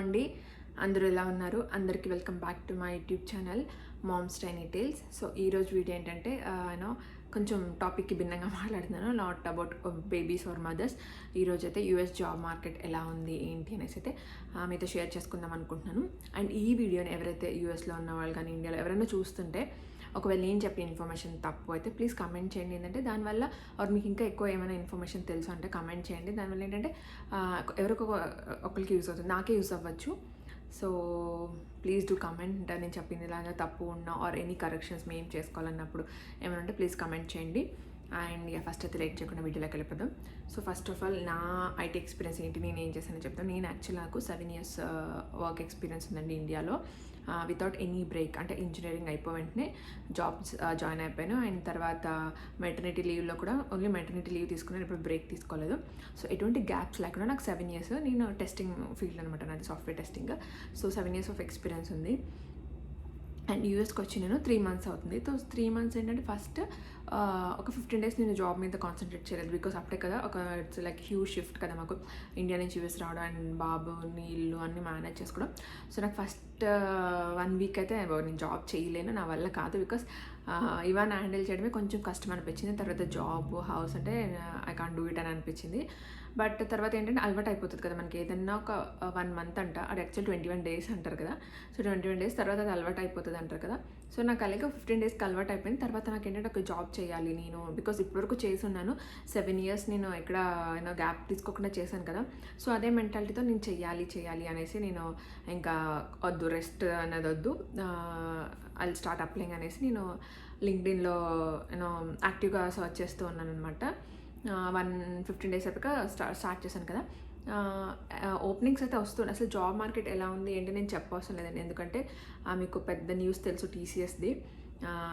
అండి. అందరూ ఎలా ఉన్నారు? అందరికీ welcome back to my YouTube channel moms tiny tales. So ఈరోజు వీడియో ఏంటంటే యూనో కొంచెం టాపిక్కి భిన్నంగా మాట్లాడుతున్నాను. Not about babies or mothers ఈరోజు అయితే యూఎస్ జాబ్ మార్కెట్ ఎలా ఉంది ఏంటి అనేసి అయితే మీతో షేర్ చేసుకుందాం అనుకుంటున్నాను. అండ్ ఈ వీడియోని ఎవరైతే యూఎస్లో ఉన్న వాళ్ళు కానీ ఇండియాలో ఎవరైనా చూస్తుంటే ఒకవేళ నేను చెప్పిన ఇన్ఫర్మేషన్ తప్పు అయితే ప్లీజ్ కమెంట్ చేయండి. ఏంటంటే దానివల్ల ఆర్ మీకు ఇంకా ఎక్కువ ఏమైనా ఇన్ఫర్మేషన్ తెలుసు అంటే కమెంట్ చేయండి. దానివల్ల ఏంటంటే ఎవరికొక ఒకరికి యూస్ అవుతుంది. నాకే యూస్ అవ్వచ్చు. సో ప్లీజ్ డూ కమెంట్ నేను చెప్పింది ఇలాగా తప్పు ఉన్నా ఆర్ ఎనీ కరెక్షన్స్ మేము చేసుకోవాలన్నప్పుడు ఏమైనా ఉంటే ప్లీజ్ కమెంట్ చేయండి. అండ్ ఇక ఫస్ట్ అయితే లేట్ చేయకుండా వీడియోలోకి వెళ్ళిపోదాం. సో ఫస్ట్ ఆఫ్ ఆల్ నా ఐటీ ఎక్స్పీరియన్స్ ఏంటి? నేను ఏం చేశానో చెప్తాను. నేను యాక్చువల్ నాకు సెవెన్ ఇయర్స్ వర్క్ ఎక్స్పీరియన్స్ ఉందండి ఇండియాలో. వితౌట్ ఎనీ బ్రేక్ అంటే ఇంజనీరింగ్ అయిపోయి వెంటనే జాబ్స్ జాయిన్ అయిపోయాను. అండ్ తర్వాత మెటర్నిటీ లీవ్లో కూడా ఓన్లీ మెటర్నిటీ లీవ్ తీసుకున్నాను. ఇప్పుడు బ్రేక్ తీసుకోలేదు. సో ఎటువంటి గ్యాప్స్ లేకుండా నాకు సెవెన్ ఇయర్స్ నేను టెస్టింగ్ ఫీల్డ్ అనమాట నాది software testing so seven years of experience ఉంది. అండ్ యూఎస్కి వచ్చి నేను త్రీ మంత్స్ అవుతుంది. సో త్రీ మంత్స్ ఏంటంటే ఫస్ట్ ఒక ఫిఫ్టీన్ డేస్ నేను జాబ్ మీద కాన్సన్ట్రేట్ చేయలేదు బికాస్ అప్పుడే కదా ఒక ఇట్స్ లైక్ హ్యూజ్ షిఫ్ట్ కదా మాకు. ఇండియా నుంచి యూఎస్ రావడం అండ్ బాబు నీళ్ళు అన్నీ మేనేజ్ చేసుకోవడం. సో నాకు ఫస్ట్ వన్ వీక్ అయితే నేను జాబ్ చేయలేను నా వల్ల కాదు బికాస్ ఇవన్నీ హ్యాండిల్ చేయడమే కొంచెం కష్టం అనిపించింది. తర్వాత జాబ్ హౌస్ అంటే ఐ కాన్ డూ ఇట్ అని అనిపించింది. బట్ తర్వాత ఏంటంటే అలవాటు అయిపోతుంది కదా మనకి. ఏదన్నా ఒక వన్ మంత్ అంట అది యాక్చువల్ ట్వంటీ వన్ డేస్ అంటారు కదా. సో ట్వంటీ వన్ డేస్ తర్వాత అది అలవాటు అయిపోతుంది అంటారు కదా. సో నాకు అలాగే ఫిఫ్టీన్ డేస్కి అలవాటు అయిపోయింది. తర్వాత నాకు ఏంటంటే ఒక జాబ్ చేయాలి నేను. బికాస్ ఇప్పటివరకు చేసి ఉన్నాను సెవెన్ ఇయర్స్ నేను ఎక్కడ ఏమో గ్యాప్ తీసుకోకుండా చేశాను కదా. సో అదే మెంటాలిటీతో నేను చెయ్యాలి చేయాలి అనేసి నేను ఇంకా వద్దు రెస్ట్ అనేది వద్దు. ఐ స్టార్ట్ అప్లయింగ్ అనేసి నేను లింక్డ్ఇన్లో నేను యాక్టివ్గా సర్చ్ చేస్తూ ఉన్నాను అనమాట వన్ ఫిఫ్టీన్ డేస్ అయిపోయాక స్టార్ట్ స్టార్ట్ చేశాను కదా. ఓపెనింగ్స్ అయితే వస్తుంది అసలు జాబ్ మార్కెట్ ఎలా ఉంది ఏంటి నేను చెప్పవసరం లేదండి. ఎందుకంటే ఆ, మీకు పెద్ద న్యూస్ తెలుసు టీసీఎస్ది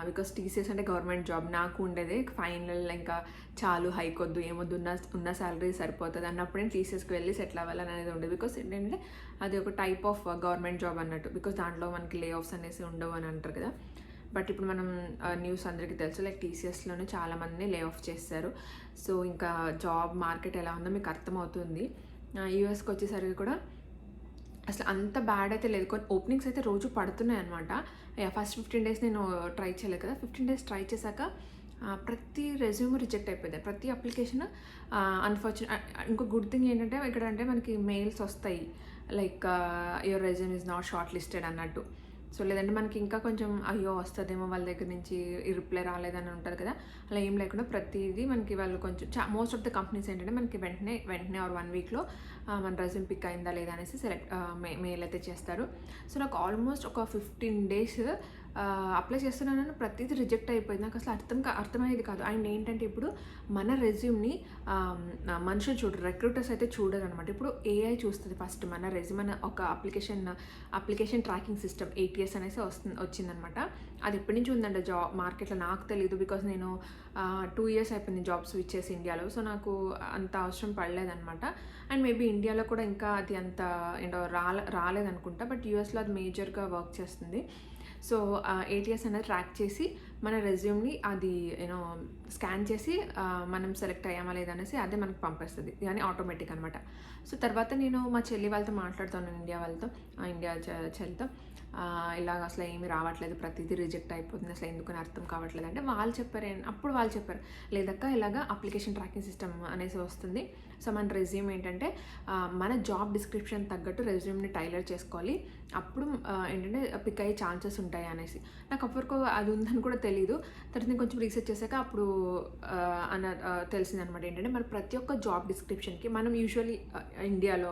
బికాస్ టీసీఎస్ అంటే గవర్నమెంట్ జాబ్ నాకు ఉండేది ఫైనల్ ఇంకా చాలు హైక్ వద్దు ఏమొద్దు ఉన్న ఉన్న శాలరీ సరిపోతుంది అన్నప్పుడు నేను టీసీఎస్కి వెళ్ళి సెటిల్ అవ్వాలని అనేది ఉండేది. బికాస్ ఏంటంటే అది ఒక టైప్ ఆఫ్ గవర్నమెంట్ జాబ్ అన్నట్టు. బికాస్ దాంట్లో మనకి లే ఆఫ్స్ అనేసి ఉండవు అని అంటారు కదా. బట్ ఇప్పుడు మనం న్యూస్ అందరికీ తెలుసు లైక్ టీసీఎస్లోనే చాలామందిని లే ఆఫ్ చేస్తారు. సో ఇంకా జాబ్ మార్కెట్ ఎలా ఉందో మీకు అర్థమవుతుంది. యూఎస్కి వచ్చేసరికి కూడా అసలు అంత బ్యాడ్ అయితే లేదు. కొన్ని ఓపెనింగ్స్ అయితే రోజు పడుతున్నాయి అనమాట ఫస్ట్ ఫిఫ్టీన్ డేస్ నేను ట్రై చేయలేదు కదా. ఫిఫ్టీన్ డేస్ ట్రై చేశాక ప్రతి రెజ్యూమ్ రిజెక్ట్ అయిపోయింది. ప్రతి అప్లికేషన్ అన్ఫార్చునేట్ ఇంకో గుడ్ థింగ్ ఏంటంటే ఇక్కడ అంటే మనకి మెయిల్స్ వస్తాయి. Like your resume is not shortlisted అన్నట్టు. సో లేదంటే మనకి ఇంకా కొంచెం అయ్యో వస్తుందేమో వాళ్ళ దగ్గర నుంచి ఈ రిప్లై రాలేదని ఉంటుంది కదా. అలా ఏం లేకుండా ప్రతిదీ మనకి వాళ్ళు కొంచెం చా మోస్ట్ ఆఫ్ ద కంపెనీస్ ఏంటంటే మనకి వెంటనే వెంటనే ఆర్ వన్ వీక్లో మన రెజ్యూమ్ పిక్ అయిందా లేదా అనేసి సెలెక్ట్ మెయిల్ అయితే చేస్తారు. సో నాకు ఆల్మోస్ట్ ఒక ఫిఫ్టీన్ డేస్ అప్లై చేస్తున్నాను ప్రతిదీ రిజెక్ట్ అయిపోయింది. నాకు అసలు అర్థం కా అర్థమయ్యేది కాదు. అండ్ ఏంటంటే ఇప్పుడు మన రెజ్యూమ్ని మనుషులు చూడరు రిక్రూటర్స్ అయితే చూడరు అనమాట ఇప్పుడు ఏఐ చూస్తుంది ఫస్ట్ మన రెజ్యూమ్ అనే ఒక application application tracking system ATS అనేసి వస్తుంది వచ్చిందనమాట అది ఎప్పటి నుంచి ఉందంటే జాబ్ మార్కెట్లో నాకు తెలియదు బికాస్ నేను టూ ఇయర్స్ అయిపోయింది జాబ్ స్విచ్ చేసి ఇండియాలో సో నాకు అంత అవసరం పడలేదనమాట అండ్ మేబీ ఇండియాలో కూడా ఇంకా అది అంత ఏంటో రాలే రాలేదనుకుంటా. బట్ యూఎస్లో అది మేజర్గా వర్క్ చేస్తుంది. సో ఏటీఎస్ అనేది ట్రాక్ చేసి మన రెజ్యూమ్ని అది యూనో స్కాన్ చేసి మనం సెలెక్ట్ అయ్యామా లేదనేసి అదే మనకు పంపిస్తుంది. కానీ ఆటోమేటిక్ అనమాట సో తర్వాత నేను మా చెల్లి వాళ్ళతో మాట్లాడుతున్నాను ఇండియా వాళ్ళతో ఇండియా చెల్లితో. ఇలాగ అసలు ఏమీ రావట్లేదు ప్రతిదీ రిజెక్ట్ అయిపోతుంది అసలు ఎందుకని అర్థం కావట్లేదు అంటే వాళ్ళు చెప్పారు అప్పుడు వాళ్ళు చెప్పారు లేదక్క ఇలాగ అప్లికేషన్ ట్రాకింగ్ సిస్టమ్ అనేసి వస్తుంది. సో మన రెజ్యూమ్ ఏంటంటే మన జాబ్ డిస్క్రిప్షన్ తగ్గట్టు రెజ్యూమ్ని టైలర్ చేసుకోవాలి. అప్పుడు ఏంటంటే పిక్ అయ్యే ఛాన్సెస్ ఉంటాయి అనేసి. నాకు అప్పటివరకు అది ఉందని కూడా తెలియదు తర్వాత నేను కొంచెం రీసెర్చ్ చేశాక అప్పుడు ఆ, అన్న తెలిసిందనమాట ఏంటంటే మన ప్రతి ఒక్క జాబ్ డిస్క్రిప్షన్కి మనం యూజువలీ ఇండియాలో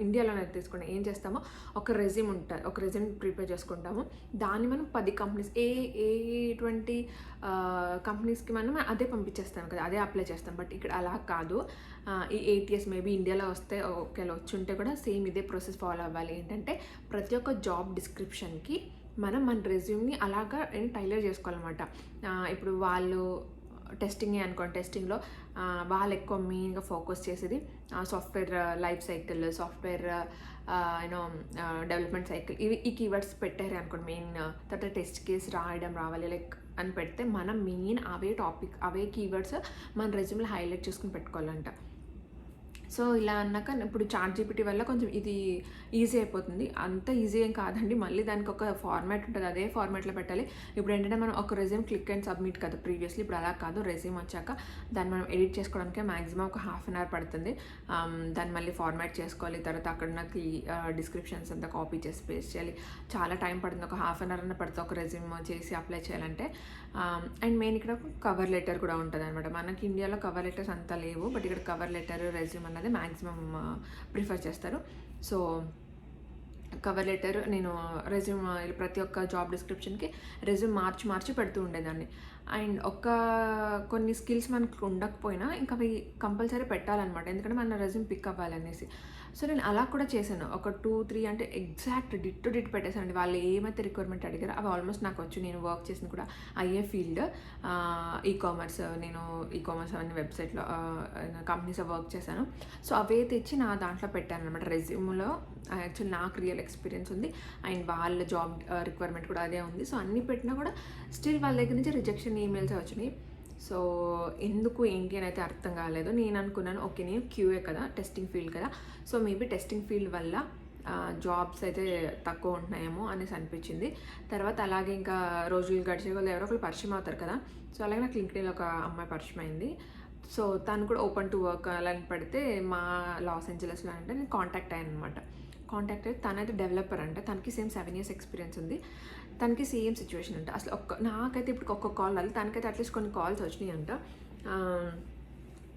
ఇండియాలో ఆ, తీసుకుంటాం ఏం చేస్తామో ఒక రెజ్యూమ్ ఉంటుంది ఒక రెజ్యూమ్ ప్రిపేర్ చేసుకుంటాము. దాన్ని మనం పది కంపెనీస్ ఏ ఏ ట్వంటీ కంపెనీస్కి మనం అదే పంపించేస్తాం కదా అదే అప్లై చేస్తాం. బట్ ఇక్కడ అలా కాదు. ఈ ఈ ఏటీఎస్ మేబీ ఇండియాలో వస్తే ఒకవేళ వచ్చి ఉంటే కూడా సేమ్ ఇదే ప్రాసెస్ ఫాలో అవ్వాలి. ఏంటంటే ప్రతి ఒక్క జాబ్ డిస్క్రిప్షన్కి మనం మన రెజ్యూమ్ని అలాగా టైలర్ చేసుకోవాలన్నమాట. ఇప్పుడు వాళ్ళు టెస్టింగ్ అనుకోండి టెస్టింగ్లో వాళ్ళు ఎక్కువ మెయిన్గా ఫోకస్ చేసేది software life cycle software you know development cycle ఇవి ఈ కీవర్డ్స్ పెట్టారు అనుకోండి మెయిన్ తర్వాత టెస్ట్ కేస్ రాయడం రావాలి లైక్ అని పెడితే మనం మెయిన్ అవే టాపిక్ అవే కీవర్డ్స్ మన రెజ్యూమ్లో హైలైట్ చేసుకుని పెట్టుకోవాలంట. సో ఇలా అన్నాక ఇప్పుడు చాట్ జీపీటీ వల్ల కొంచెం ఇది ఈజీ అయిపోతుంది. అంత ఈజీ ఏం కాదండి. మళ్ళీ దానికి ఒక ఫార్మాట్ ఉంటుంది. అదే ఫార్మాట్లో పెట్టాలి. ఇప్పుడు ఏంటంటే మనం ఒక రెజ్యూమ్ క్లిక్ అండ్ సబ్మిట్ కదా. ప్రీవియస్లీ ఇప్పుడు అలా కాదు. రెజ్యూమ్ వచ్చాక దాన్ని మనం ఎడిట్ చేసుకోవడానికి మ్యాక్సిమం ఒక హాఫ్ అన్ అవర్ పడుతుంది. దాన్ని మళ్ళీ ఫార్మాట్ చేసుకోవాలి. తర్వాత అక్కడ నాకు డిస్క్రిప్షన్స్ అంతా కాపీ చేసి పేస్ట్ చేయాలి. చాలా టైం పడుతుంది. ఒక హాఫ్ అన్ అవర్ అన్న పడుతుంది ఒక రెజ్యూమ్ చేసి అప్లై చేయాలంటే. అండ్ మెయిన్ ఇక్కడ కవర్ లెటర్ కూడా ఉంటుంది అనమాట మనకి ఇండియాలో కవర్ లెటర్స్ అంతా లేవు. బట్ ఇక్కడ కవర్ లెటర్ రెజ్యూమ్ అన్నది మ్యాక్సిమం ప్రిఫర్ చేస్తారు. సో కవర్ లెటర్ నేను రెజ్యూమ్ ప్రతి ఒక్క జాబ్ డిస్క్రిప్షన్కి రెజ్యూమ్ మార్చి మార్చి పెడుతూ ఉండేదాన్ని. అండ్ ఒక కొన్ని స్కిల్స్ మనకు ఉండకపోయినా ఇంకా అవి కంపల్సరీ పెట్టాలన్నమాట. ఎందుకంటే మన రెజ్యూమ్ పిక్ అవ్వాలనేసి. సో నేను అలా కూడా చేశాను. ఒక టూ త్రీ అంటే ఎగ్జాక్ట్ డిట్ టు డిట్ పెట్టేసానండి వాళ్ళు ఏమైతే రిక్వైర్మెంట్ అడిగారో అవి ఆల్మోస్ట్ నాకు వచ్చు నేను వర్క్ చేసిన కూడా అయ్యే ఫీల్డ్. ఈ కామర్స్ నేను ఈ కామర్స్ అవన్నీ వెబ్సైట్లో కంపెనీస్ వర్క్ చేశాను. సో అవే తెచ్చి నా దాంట్లో పెట్టాను అనమాట రెజ్యూమ్లో యాక్చువల్ నాకు రియల్ ఎక్స్పీరియన్స్ ఉంది. అండ్ వాళ్ళ జాబ్ రిక్వైర్మెంట్ కూడా అదే ఉంది. సో అన్నీ పెట్టినా కూడా స్టిల్ వాళ్ళ దగ్గర నుంచి రిజెక్షన్ ఈమెయిల్స్ వచ్చినాయి. సో ఎందుకు ఏంటి అని అయితే అర్థం కాలేదు. నేను అనుకున్నాను ఓకే నేను క్యూఏ కదా టెస్టింగ్ ఫీల్డ్ కదా. సో మేబీ టెస్టింగ్ ఫీల్డ్ వల్ల జాబ్స్ అయితే తక్కువ ఉంటున్నాయేమో అనేసి అనిపించింది. తర్వాత అలాగే ఇంకా రోజులు గడిచే వాళ్ళు ఎవరో ఒకరు పరిచయం అవుతారు కదా. సో అలాగే నాకు లింక్డ్ఇన్లో ఒక అమ్మాయి పరిచయం అయింది. సో తను కూడా ఓపెన్ టు వర్క్ అలా పడితే మా లాస్ ఏంజలస్లో అంటే నేను కాంటాక్ట్ అయ్యాను అనమాట కాంటాక్ట్ అయితే తనైతే డెవలపర్ అంటే. తనకి సేమ్ సెవెన్ ఇయర్స్ ఎక్స్పీరియన్స్ ఉంది. తనకి సేమ్ సిచ్యువేషన్ అంట. అసలు ఒక్క నాకైతే ఇప్పుడు ఒక్క కాల్ రాలి తనకైతే అట్లీస్ట్ కొన్ని కాల్స్ వచ్చినాయి అంట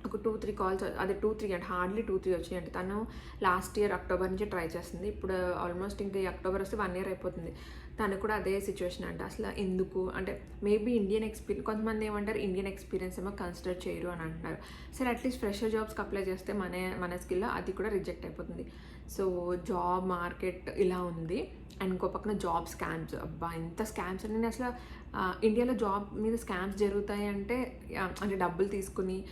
ఒక టూ త్రీ కాల్స్ అదే టూ త్రీ అంటే హార్డ్లీ టూ త్రీ వచ్చినాయి అంటే తను లాస్ట్ ఇయర్ అక్టోబర్ నుంచి ట్రై చేస్తుంది. ఇప్పుడు uh, ఆల్మోస్ట్ ఇంకా ఈ అక్టోబర్ వస్తే వన్ ఇయర్ అయిపోతుంది. తను కూడా అదే సిచ్యువేషన్ అంట. అసలు ఎందుకు? అంటే మేబీ ఇండియన్ ఎక్స్పీరియన్స్ కొంతమంది ఏమంటారు ఇండియన్ ఎక్స్పీరియన్స్ ఏమో కన్సిడర్ చేయరు అని అంటున్నారు సరే అట్లీస్ట్ ఫ్రెషర్ జాబ్స్కి అప్లై చేస్తే మన మన స్కిల్లో అది కూడా రిజెక్ట్ అయిపోతుంది. సో జాబ్ మార్కెట్ ఇలా ఉంది. అండ్ ఇంకో పక్కన జాబ్ స్కామ్స్ అబ్బా ఎంత స్కామ్స్ అని నేను అసలు ఇండియాలో జాబ్ మీద స్కామ్స్ జరుగుతాయి అంటే అంటే డబ్బులు తీసుకుని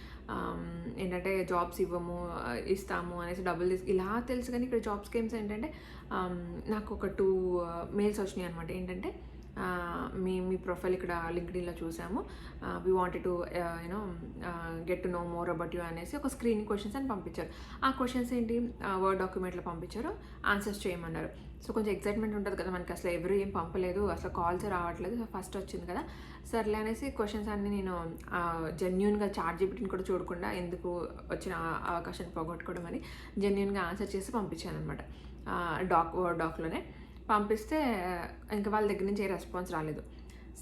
ఏంటంటే జాబ్స్ ఇవ్వము ఇస్తాము అనేసి డబ్బులు తీసు ఇలా తెలుసు కానీ ఇక్కడ జాబ్ స్కీమ్స్ ఏంటంటే నాకు ఒక టూ మెయిల్స్ వచ్చినాయి అనమాట ఏంటంటే మీ మీ ప్రొఫైల్ ఇక్కడ లింక్డ్ఇన్లో చూసాము. We wanted to you know get to know more about you అనేసి ఒక స్క్రీనింగ్ క్వశ్చన్స్ అని పంపించారు. ఆ క్వశ్చన్స్ ఏంటి? వర్డ్ డాక్యుమెంట్లో పంపించారు. ఆన్సర్స్ చేయమన్నారు. సో కొంచెం ఎక్సైట్మెంట్ ఉంటుంది కదా మనకి. అసలు ఎవరు ఏం పంపలేదు. అసలు కాల్స్ రావట్లేదు. ఫస్ట్ వచ్చింది కదా. సర్లే అనేసి క్వశ్చన్స్ అన్ని నేను జెన్యున్గా చార్ట్ జీపీటీని కూడా చూడకుండా ఎందుకు వచ్చిన అవకాశాన్ని పోగొట్టుకోవడం అని జెన్యున్గా ఆన్సర్ చేసి పంపించాను అనమాట డాక్ వర్డ్ డాక్లోనే పంపిస్తే ఇంకా వాళ్ళ దగ్గర నుంచి ఏ రెస్పాన్స్ రాలేదు.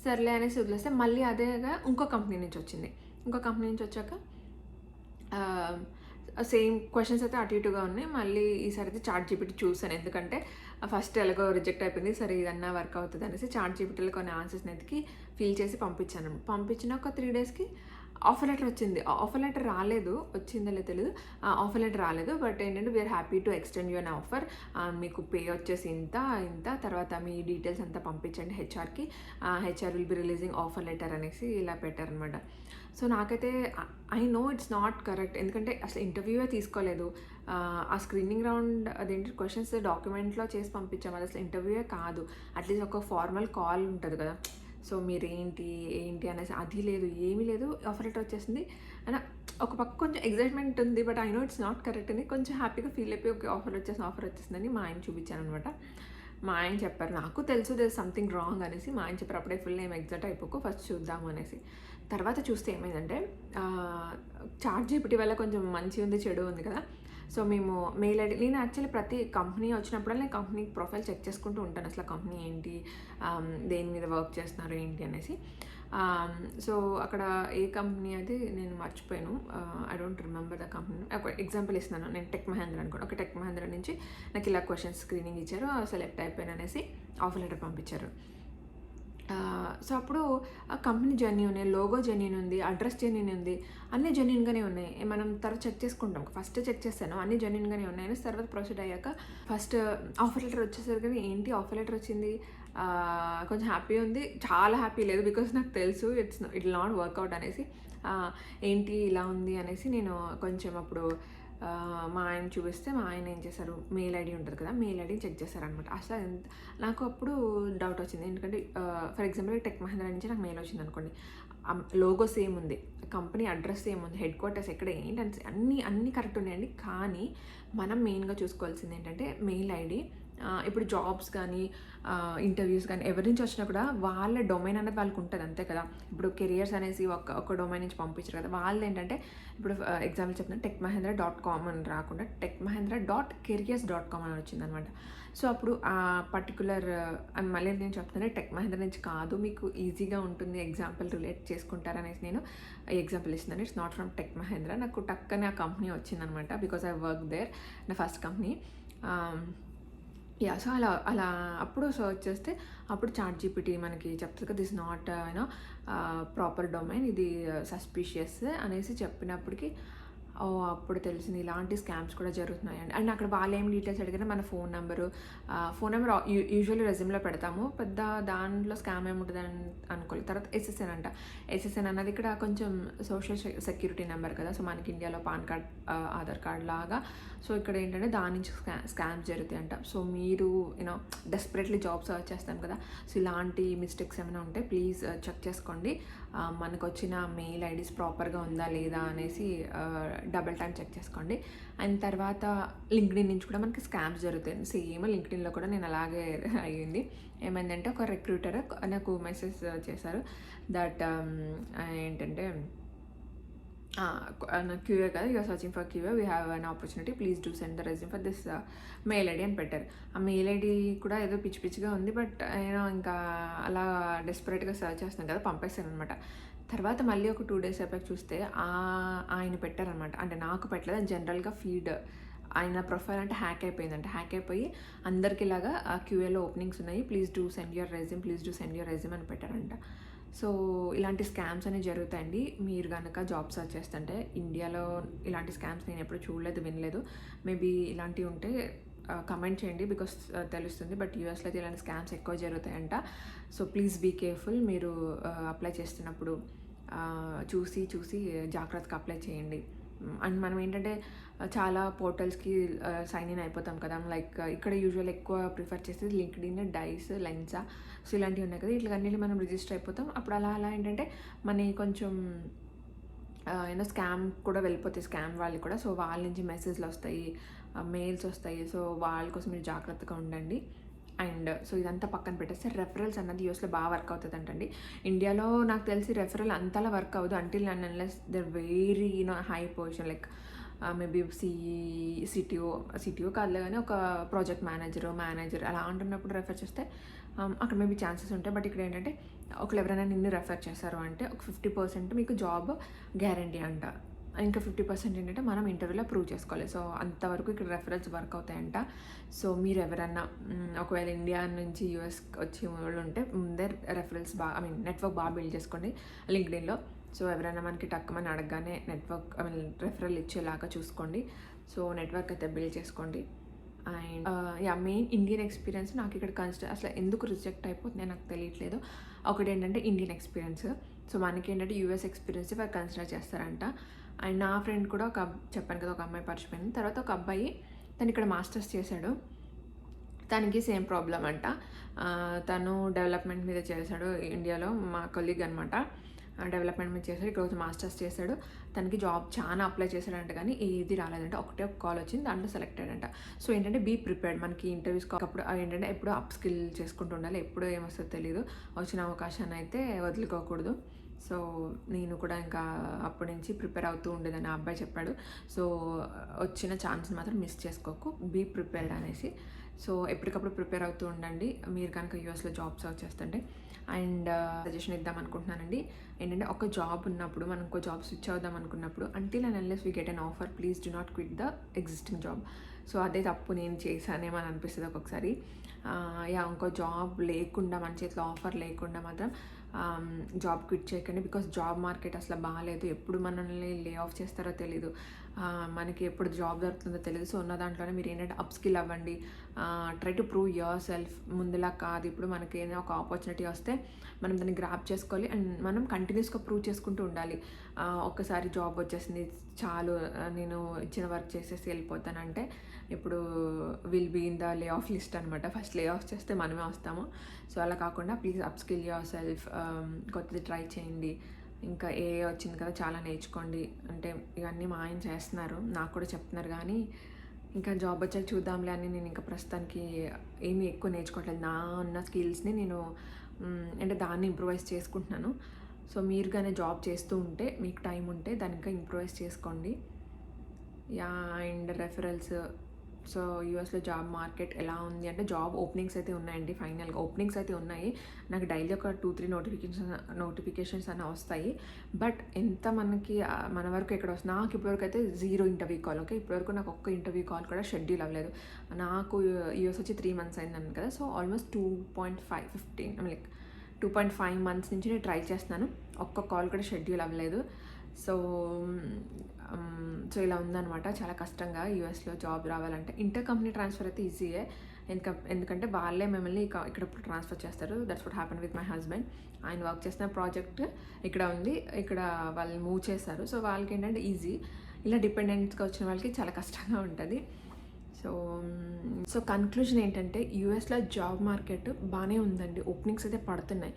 సర్లే అనేసి వదిలేస్తే మళ్ళీ అదేగా ఇంకో కంపెనీ నుంచి వచ్చింది. ఇంకో కంపెనీ నుంచి వచ్చాక సేమ్ క్వశ్చన్స్ అయితే అటు ఇటుగా ఉన్నాయి. మళ్ళీ ఈసారి అయితే చార్ట్ జీపీటీ చూసాను ఎందుకంటే ఫస్ట్ ఎలాగో రిజెక్ట్ అయిపోయింది. సరే ఇదన్నా వర్క్ అవుతుంది అనేసి చాట్ జీపీటీలో కొన్ని ఆన్సర్స్ని ఎతికి ఫిల్ చేసి పంపించాను. పంపించిన ఒక త్రీ డేస్కి ఆఫర్ లెటర్ వచ్చింది. ఆఫర్ లెటర్ రాలేదు. వచ్చిందో తెలియదు ఆఫర్ లెటర్ రాలేదు. బట్ ఏంటంటే we're happy to extend your offer మీకు పే వచ్చేసి ఇంత ఇంత. తర్వాత మీ డీటెయిల్స్ అంతా పంపించండి హెచ్ఆర్కి HR will be releasing offer letter అనేసి ఇలా పెట్టారనమాట సో నాకైతే I know it's not correct ఎందుకంటే అసలు ఇంటర్వ్యూవే తీసుకోలేదు. ఆ, ఆ స్క్రీనింగ్ రౌండ్ అదేంటి క్వశ్చన్స్ డాక్యుమెంట్లో చేసి పంపించాము అది అసలు ఇంటర్వ్యూవే కాదు. అట్లీస్ట్ ఒక ఫార్మల్ కాల్ ఉంటుంది కదా. సో మీరేంటి ఏంటి అనేసి అది లేదు ఏమీ లేదు ఆఫర్ లెటర్ వచ్చేసింది. అండ్ ఒక పక్క కొంచెం ఎగ్జైట్మెంట్ ఉంది but I know it's not correct అని కొంచెం హ్యాపీగా ఫీల్ అయిపోయి ఓకే ఆఫర్ వచ్చేసి ఆఫర్ వచ్చేసిందని మా ఆయన చూపించాను అనమాట మా ఆయన చెప్పారు నాకు తెలుసు దే సంథింగ్ రాంగ్ అనేసి మా ఆయన చెప్పారు అప్పుడే ఫుల్ నేమ్ ఎగ్జాక్ట్ అయిపోకు ఫస్ట్ చూద్దాము అనేసి. తర్వాత చూస్తే ఏమైందంటే చార్జ్ ఇప్పటి వల్ల కొంచెం మంచి ఉంది చెడు ఉంది కదా. సో మేము మెయిల్ ఐడి నేను యాక్చువల్లీ ప్రతి కంపెనీ వచ్చినప్పుడు నేను కంపెనీ ప్రొఫైల్ చెక్ చేసుకుంటూ ఉంటాను. అసలు కంపెనీ ఏంటి? దేని మీద వర్క్ చేస్తున్నారు ఏంటి అనేసి. సో అక్కడ ఏ కంపెనీ అది నేను మర్చిపోయాను. I don't remember the company ఒక ఎగ్జాంపుల్ ఇస్తున్నాను. నేను టెక్ మహేంద్ర అనుకోండి. ఒక టెక్ మహేంద్ర నుంచి నాకు ఇలా క్వశ్చన్స్ స్క్రీనింగ్ ఇచ్చారు. సెలెక్ట్ అయిపోయాను అనేసి ఆఫర్ లెటర్ పంపించారు. సో అప్పుడు ఆ కంపెనీ ఉన్నాయి లోగో జెన్యున్ ఉంది అడ్రస్ జెన్యున్ ఉంది అన్నీ జెన్యున్గానే ఉన్నాయి. మనం తర్వాత చెక్ చేసుకుంటాం. ఫస్ట్ చెక్ చేస్తాను. అన్నీ జెన్యున్గానే ఉన్నాయి. తర్వాత ప్రొసీడ్ అయ్యాక ఫస్ట్ ఆఫర్ లెటర్ వచ్చేసరికి కానీ ఏంటి ఆఫర్ లెటర్ వచ్చింది? కొంచెం హ్యాపీ ఉంది. చాలా హ్యాపీ లేదు బికాస్ నాకు తెలుసు. ఇట్స్ ఇట్ నాట్ వర్కౌట్ అనేసి. ఏంటి ఇలా ఉంది అనేసి నేను కొంచెం అప్పుడు మా ఆయన చూపిస్తే మా ఆయన ఏం చేశారు? మెయిల్ ఐడి ఉంటుంది కదా మెయిల్ ఐడి చెక్ చేశారనమాట అసలు ఎంత నాకు అప్పుడు డౌట్ వచ్చింది. ఎందుకంటే ఫర్ ఎగ్జాంపుల్ టెక్ మహేంద్ర నుంచి నాకు మెయిల్ వచ్చింది అనుకోండి. లోగో సేమ్ ఉంది కంపెనీ అడ్రస్ సేమ్ ఉంది హెడ్ క్వార్టర్స్ ఎక్కడ ఏంటంటే అన్నీ అన్నీ కరెక్ట్ ఉన్నాయండి. కానీ మనం మెయిన్గా చూసుకోవాల్సింది ఏంటంటే మెయిల్ ఐడి ఇప్పుడు జాబ్స్ కానీ ఇంటర్వ్యూస్ కానీ ఎవరి నుంచి వచ్చినా కూడా వాళ్ళ డొమైన్ అనేది వాళ్ళకి ఉంటుంది అంతే కదా. ఇప్పుడు కెరియర్స్ అనేసి ఒక ఒక డొమైన్ నుంచి పంపించారు కదా. వాళ్ళు ఏంటంటే ఇప్పుడు ఎగ్జాంపుల్ చెప్తున్నా టెక్ మహేంద్ర డాట్ కామ్ అని రాకుండా tech Mahindra dot careers dot com అని వచ్చిందనమాట. సో అప్పుడు ఆ పర్టికులర్ అని మళ్ళీ నేను చెప్తాను టెక్ మహేంద్ర నుంచి కాదు మీకు ఈజీగా ఉంటుంది ఎగ్జాంపుల్ రిలేట్ చేసుకుంటారనేసి నేను ఎగ్జాంపుల్ ఇస్తున్నాను. It's not from tech Mahindra నాకు టక్కనే ఆ కంపెనీ వచ్చిందనమాట బికాస్ ఐ వర్క్ దేర్ నా ఫస్ట్ కంపెనీ యా సో అలా అలా అప్పుడు సర్చ్ చేస్తే అప్పుడు చాట్ జీపీటీ మనకి చెప్తుంది కదా this not you know proper domain ఇది uh, సస్పీషియస్ అనేసి చెప్పినప్పటికీ అప్పుడు తెలిసింది ఇలాంటి స్కామ్స్ కూడా జరుగుతున్నాయండి. అండ్ అక్కడ వాళ్ళు ఏం డీటెయిల్స్ అడిగినా మన phone number phone number usually రెజ్యూమ్లో పెడతాము పెద్ద దాంట్లో స్కామ్ ఏముంటుంది అని అనుకోలేదు. తర్వాత ఎస్ఎస్ఎన్ అంట. ఎస్ఎస్ఎన్ అన్నది ఇక్కడ కొంచెం సోషల్ సెక్యూరిటీ నెంబర్ కదా సో మనకి ఇండియాలో పాన్ కార్డ్ ఆధార్ కార్డ్ లాగా. సో ఇక్కడ ఏంటంటే దాని నుంచి స్కా స్కామ్స్ జరుగుతాయి అంట సో మీరు యూనో డెస్పరేట్లీ జాబ్ సర్చ్ చేస్తాం కదా సో ఇలాంటి మిస్టేక్స్ ఏమైనా ఉంటే ప్లీజ్ చెక్ uh, చేసుకోండి. మనకు వచ్చిన మెయిల్ ఐడీస్ ప్రాపర్గా ఉందా లేదా అనేసి డబల్ టైం చెక్ చేసుకోండి. అండ్ తర్వాత లింక్డ్ఇన్ నుంచి కూడా మనకి స్కామ్స్ జరుగుతాయి. సేమ్ లింక్డ్ఇన్లో కూడా నేను అలాగే అయ్యింది. ఏమైందంటే ఒక రిక్రూటర్ నాకు మెసేజ్ చేశారు. దట్ ఏంటంటే క్యూఏ కదా you're searching for QA. We have an opportunity please do send the resume for this mail ID అని పెట్టారు. ఆ మెయిల్ ఐడి కూడా ఏదో పిచ్చి పిచ్చిగా ఉంది బట్ నేను uh, ఇంకా అలా డెస్పరేట్గా సర్చ్ చేస్తున్నాను కదా పంపేస్తాను అనమాట తర్వాత మళ్ళీ ఒక టూ డేస్ అయిపోయి చూస్తే ఆయన పెట్టారనమాట అంటే నాకు పెట్టలేదు జనరల్గా ఫీడ్ ఆయన ప్రొఫైల్ అంటే హ్యాక్ అయిపోయిందంట. హ్యాక్ అయిపోయి అందరికి ఇలాగా క్యూఏలో ఓపెనింగ్స్ ఉన్నాయి. Please do send your resume please do send your resume అని పెట్టారంట. సో ఇలాంటి స్కామ్స్ అనేవి జరుగుతాయండి. మీరు కనుక జాబ్ సర్చ్ చేస్తుంటే ఇండియాలో ఇలాంటి స్కామ్స్ నేను ఎప్పుడు చూడలేదు వినలేదు. మేబీ ఇలాంటివి ఉంటే కమెంట్ చేయండి బికాస్ తెలుస్తుంది. బట్ యూఎస్లో అయితే ఇలాంటి స్కామ్స్ ఎక్కువ జరుగుతాయంట. సో ప్లీజ్ బీ కేర్ఫుల్ మీరు అప్లై చేస్తున్నప్పుడు చూసి చూసి జాగ్రత్తగా అప్లై చేయండి. Mm, అండ్ మనం ఏంటంటే uh, చాలా పోర్టల్స్కి సైన్ uh, ఇన్ అయిపోతాం కదా. లైక్ uh, ఇక్కడ యూజువల్ ఎక్కువ ప్రిఫర్ చేసేది LinkedIn dice Lensa so ఇలాంటివి ఉన్నాయి కదా. ఇట్లా మనం రిజిస్టర్ అయిపోతాం. అప్పుడు అలా అలా ఏంటంటే మన కొంచెం ఏదో స్కామ్ కూడా వెళ్ళిపోతాయి. స్కామ్ వాళ్ళు కూడా. సో వాళ్ళ నుంచి మెసేజ్లు వస్తాయి మెయిల్స్ వస్తాయి. సో వాళ్ళ కోసం మీరు జాగ్రత్తగా ఉండండి. అండ్ సో ఇదంతా పక్కన పెట్టేస్తే రెఫరల్స్ అన్నది యూఎస్లో బాగా వర్క్ అవుతుంది అంటండి ఇండియాలో నాకు తెలిసి రెఫరల్ అంతలా వర్క్ అవ్వదు. Until and unless they're very you know high position like maybe CE CTO CTO కాదులే కానీ ఒక ప్రాజెక్ట్ మేనేజర్ మేనేజర్ అలా అంటున్నప్పుడు రెఫర్ చేస్తే um, అక్కడ మేబీ ఛాన్సెస్ ఉంటాయి. బట్ ఇక్కడ ఏంటంటే ఒకళ్ళు ఎవరైనా నిన్ను రెఫర్ చేశారు అంటే ఒక ఫిఫ్టీ పర్సెంట్ మీకు జాబ్ గ్యారంటీ అంట. ఇంకా ఫిఫ్టీ పర్సెంట్ ఏంటంటే మనం ఇంటర్వ్యూలో ప్రూవ్ చేసుకోవాలి. సో అంతవరకు ఇక్కడ రెఫరెన్స్ వర్క్ అవుతాయంట. సో మీరు ఎవరన్నా ఒకవేళ ఇండియా నుంచి యూఎస్ వచ్చే వాళ్ళు ఉంటే ముందే రెఫరెన్స్ బాగా ఐ మీన్ నెట్వర్క్ బాగా బిల్డ్ చేసుకోండి. లింక్డ్ఇన్లో. సో ఎవరైనా మనకి టక్కమని అడగగానే నెట్వర్క్ ఐ మీన్ రెఫరల్ ఇచ్చేలాగా చూసుకోండి. సో నెట్వర్క్ అయితే బిల్డ్ చేసుకోండి. And yeah main Indian experience నాకు ఇక్కడ కన్సిడర్ అసలు ఎందుకు రిజెక్ట్ అయిపోతుంది నాకు తెలియట్లేదు. ఒకటి ఏంటంటే ఇండియన్ ఎక్స్పీరియన్స్ సో మనకి ఏంటంటే యూఎస్ ఎక్స్పీరియన్స్ వారు కన్సిడర్ చేస్తారంట. అండ్ నా ఫ్రెండ్ కూడా ఒక చెప్పాను కదా ఒక అమ్మాయి పరిచిపోయింది. తర్వాత ఒక అబ్బాయి తను ఇక్కడ మాస్టర్స్ చేశాడు. తనకి సేమ్ ప్రాబ్లం అంట. తను డెవలప్మెంట్ మీద చేశాడు ఇండియాలో మా కొలీగ్ అనమాట డెవలప్మెంట్ మీద చేశాడు. ఇక్కడ మాస్టర్స్ చేశాడు. తనకి జాబ్ చాలా అప్లై చేశాడంట కానీ ఏది రాలేదంట. ఒకటే ఒక కాల్ వచ్చింది దాంట్లో సెలెక్ట్ అయ్యాడంట. సో ఏంటంటే బీ ప్రిపేర్డ్. మనకి ఇంటర్వ్యూస్ అప్పుడు ఏంటంటే ఎప్పుడు అప్ స్కిల్ చేసుకుంటూ ఉండాలి. ఎప్పుడు ఏమొస్తుందో తెలియదు వచ్చిన అవకాశాన్ని అయితే వదులుకోకూడదు. సో నేను కూడా ఇంకా అప్పటి నుంచి ప్రిపేర్ అవుతూ ఉండేదని ఆ అబ్బాయి చెప్పాడు. సో వచ్చిన ఛాన్స్ మాత్రం మిస్ చేసుకోకు. బీ ప్రిపేర్డ్ అనేసి. సో ఎప్పటికప్పుడు ప్రిపేర్ అవుతూ ఉండండి. మీరు కనుక యూఎస్లో జాబ్ సర్చ్ చేస్తుంటే. అండ్ సజెషన్ ఇద్దాం అనుకుంటున్నానండి. ఏంటంటే ఒక జాబ్ ఉన్నప్పుడు మనం ఇంకో జాబ్ స్విచ్ అవుదాం అనుకున్నప్పుడు until and unless we get an offer please do not quit the existing job so అదే తప్పు నేను చేశానేమని అనిపిస్తుంది ఒక్కొక్కసారి. యా ఇంకో జాబ్ లేకుండా మన చేతిలో ఆఫర్ లేకుండా మాత్రం జాబ్ క్విట్ చేయకండి బికాస్ జాబ్ మార్కెట్ అసలు బాగాలేదు. ఎప్పుడు మనల్ని లే ఆఫ్ చేస్తారో తెలీదు. మనకి ఎప్పుడు జాబ్ దొరుకుతుందో తెలియదు సో ఉన్న దాంట్లోనే మీరు ఏంటంటే అప్ స్కిల్ అవ్వండి. Try to prove yourself ముందులా కాదు. ఇప్పుడు మనకి ఏదైనా ఒక ఆపర్చునిటీ వస్తే మనం దాన్ని గ్రాప్ చేసుకోవాలి అండ్ మనం కంటిన్యూస్గా ప్రూవ్ చేసుకుంటూ ఉండాలి. ఒక్కసారి జాబ్ వచ్చేసింది చాలు నేను ఇచ్చిన వర్క్ చేసేసి వెళ్ళిపోతానంటే ఇప్పుడు will be in the layoff list అనమాట ఫస్ట్ లే ఆఫ్ చేస్తే మనమే వస్తాము. సో అలా కాకుండా please upskill yourself కొత్తది ట్రై చేయండి. ఇంకా ఏ వచ్చింది కదా చాలా నేర్చుకోండి. అంటే ఇవన్నీ మా ఆయన చేస్తున్నారు. నాకు కూడా చెప్తున్నారు కానీ ఇంకా జాబ్ వచ్చాక చూద్దాంలే అని నేను ఇంకా ప్రస్తుతానికి ఏమీ ఎక్కువ నేర్చుకోవట్లేదు. నా ఉన్న స్కిల్స్ని నేను అంటే దాన్ని ఇంప్రూవైజ్ చేసుకుంటున్నాను. సో మీరు కానీ జాబ్ చేస్తూ ఉంటే మీకు టైం ఉంటే దానికి ఇంకా ఇంప్రూవైజ్ చేసుకోండి. యా అండ్ రెఫరల్స్ సో యూఎస్లో జాబ్ మార్కెట్ ఎలా ఉంది అంటే జాబ్ ఓపెనింగ్స్ అయితే ఉన్నాయండి ఫైనల్గా. ఓపెనింగ్స్ అయితే ఉన్నాయి. నాకు డైలీ ఒక టూ త్రీ నోటిఫికేషన్ నోటిఫికేషన్స్ అన్న వస్తాయి. బట్ ఎంత మనకి మన వరకు ఎక్కడ వస్తుంది? నాకు ఇప్పటివరకు అయితే జీరో ఇంటర్వ్యూ కాల్ ఓకే? ఇప్పటివరకు నాకు ఒక్క ఇంటర్వ్యూ కాల్ కూడా షెడ్యూల్ అవ్వలేదు. నాకు యూఎస్ వచ్చి త్రీ మంత్స్ అయిందని కదా. So almost two point five fifteen like two point five months నుంచి నేను ట్రై చేస్తున్నాను. ఒక్క కాల్ కూడా షెడ్యూల్ అవ్వలేదు. సో సో ఇలా ఉందన్నమాట. చాలా కష్టంగా యూఎస్లో జాబ్ రావాలంటే. ఇంటర్ కంపెనీ ట్రాన్స్ఫర్ అయితే ఈజీయే. ఎందుక ఎందుకంటే వాళ్ళే మిమ్మల్ని ఇక్కడ ట్రాన్స్ఫర్ చేస్తారు. That's what happen with my husband ఆయన వర్క్ చేసిన ప్రాజెక్ట్ ఇక్కడ ఉంది. ఇక్కడ వాళ్ళు మూవ్ చేస్తారు సో వాళ్ళకి ఏంటంటే ఈజీ ఇలా డిపెండెంట్స్గా వచ్చిన వాళ్ళకి చాలా కష్టంగా ఉంటుంది. సో సో కన్క్లూజన్ ఏంటంటే యూఎస్లో జాబ్ మార్కెట్ బాగానే ఉందండి. ఓపెనింగ్స్ అయితే పడుతున్నాయి.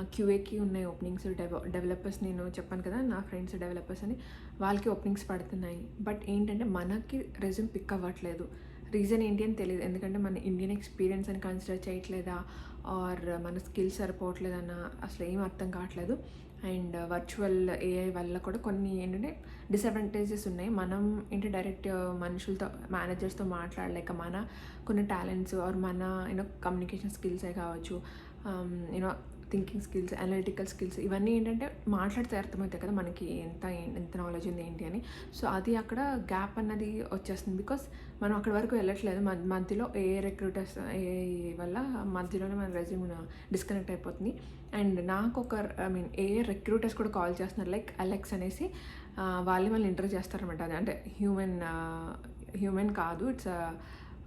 క్యూఏకి ఉన్నాయి ఓపెనింగ్స్ డెవ డెవలపర్స్ నేను చెప్పాను కదా నా ఫ్రెండ్స్ డెవలపర్స్ అని వాళ్ళకి ఓపెనింగ్స్ పడుతున్నాయి. బట్ ఏంటంటే మనకి రెజ్యూమ్ పిక్ అవ్వట్లేదు. రీజన్ ఏంటి అని తెలియదు ఎందుకంటే మన ఇండియన్ ఎక్స్పీరియన్స్ అని కన్సిడర్ చేయట్లేదా? ఆర్ మన స్కిల్స్ సరిపోవట్లేదన్న? అసలు ఏం అర్థం కావట్లేదు. అండ్ వర్చువల్ ఏఐ వల్ల కూడా కొన్ని ఏంటంటే డిసడ్వాంటేజెస్ ఉన్నాయి. మనం ఏంటి డైరెక్ట్ మనుషులతో మేనేజర్స్తో మాట్లాడలేక మన కొన్ని టాలెంట్స్ ఆర్ మన యూనో కమ్యూనికేషన్ స్కిల్సే కావచ్చు. Um, you know thinking skills analytical skills ఇవన్నీ ఏంటంటే మాట్లాడితే అర్థమవుతాయి కదా మనకి ఎంత ఎంత నాలెడ్జ్ ఉంది ఏంటి అని. సో అది అక్కడ గ్యాప్ అన్నది వచ్చేస్తుంది బికాస్ మనం అక్కడి వరకు వెళ్ళట్లేదు. మధ్య మధ్యలో ఏ రిక్రూటర్స్ ఏ వల్ల మధ్యలోనే మన రెజ్యూమ్ డిస్కనెక్ట్ అయిపోతుంది. అండ్ నాకు ఒక ఐ మీన్ ఏ రిక్రూటర్స్ కూడా కాల్ చేస్తున్నారు. లైక్ అలెక్స్ అనేసి వాళ్ళు మళ్ళీ ఇంటర్వ్యూ చేస్తారనమాట అది అంటే హ్యూమెన్ హ్యూమెన్ కాదు. ఇట్స్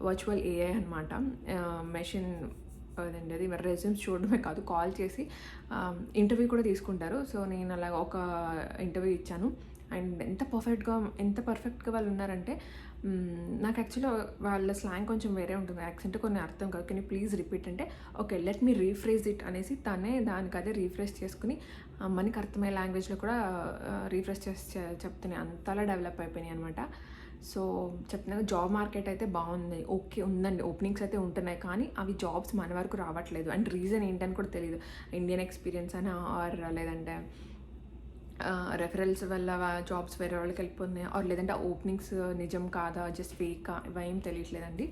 వర్చువల్ ఏఐ అనమాట మెషిన్ అదండి అది మరి రెజ్యూమ్స్ చూడడమే కాదు కాల్ చేసి ఇంటర్వ్యూ కూడా తీసుకుంటారు. సో నేను అలా ఒక ఇంటర్వ్యూ ఇచ్చాను. అండ్ ఎంత పర్ఫెక్ట్గా ఎంత పర్ఫెక్ట్గా వాళ్ళు ఉన్నారంటే నాకు యాక్చువల్గా వాళ్ళ స్లాంగ్ కొంచెం వేరే ఉంటుంది. యాక్సెంట్ కొన్ని అర్థం కాదు. కానీ ప్లీజ్ రిపీట్? అంటే okay let me rephrase it అనేసి తనే దానికి అదే రీఫ్రెష్ చేసుకుని మనకి అర్థమయ్యే లాంగ్వేజ్లో కూడా రీఫ్రెష్ చేసి చెప్తున్నాయి. అంతలా డెవలప్ అయిపోయినాయి అనమాట సో చెప్తున్నాను జాబ్ మార్కెట్ అయితే బాగుంది. ఓకే ఉందండి. ఓపెనింగ్స్ అయితే ఉంటున్నాయి. కానీ అవి జాబ్స్ మన వరకు రావట్లేదు. అండ్ రీజన్ ఏంటని కూడా తెలియదు ఇండియన్ ఎక్స్పీరియన్స్ అని ఆర్ లేదంటే రెఫరల్స్ వల్ల జాబ్స్ వేరే వాళ్ళకి వెళ్ళిపోతున్నాయి? ఆర్ లేదంటే ఓపెనింగ్స్ నిజం కాదా? జస్ట్ ఫేకా ఇవేం తెలియట్లేదండి.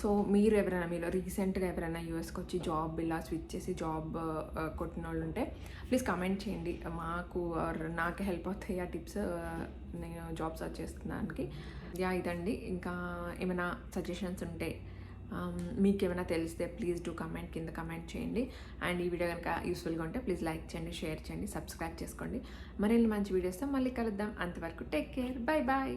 సో మీరు ఎవరైనా మీరు రీసెంట్గా ఎవరైనా యూఎస్కి వచ్చి జాబ్ ఇలా స్విచ్ చేసి జాబ్ కొట్టిన వాళ్ళు ఉంటే ప్లీజ్ కమెంట్ చేయండి. మాకు ఆర్ నాకు హెల్ప్ అవుతాయి ఆ టిప్స్ నేను జాబ్ సర్చ్ చేస్తున్నానికి యా ఇదండి. ఇంకా ఏమైనా సజెషన్స్ ఉంటే మీకు ఏమైనా తెలిస్తే ప్లీజ్ డూ కమెంట్ కింద కమెంట్ చేయండి. అండ్ ఈ వీడియో కనుక యూస్ఫుల్గా ఉంటే ప్లీజ్ లైక్ చేయండి షేర్ చేయండి సబ్స్క్రైబ్ చేసుకోండి. మరిన్ని మంచి వీడియోస్తో మళ్ళీ కలుద్దాం. అంతవరకు టేక్ కేర్. Bye bye.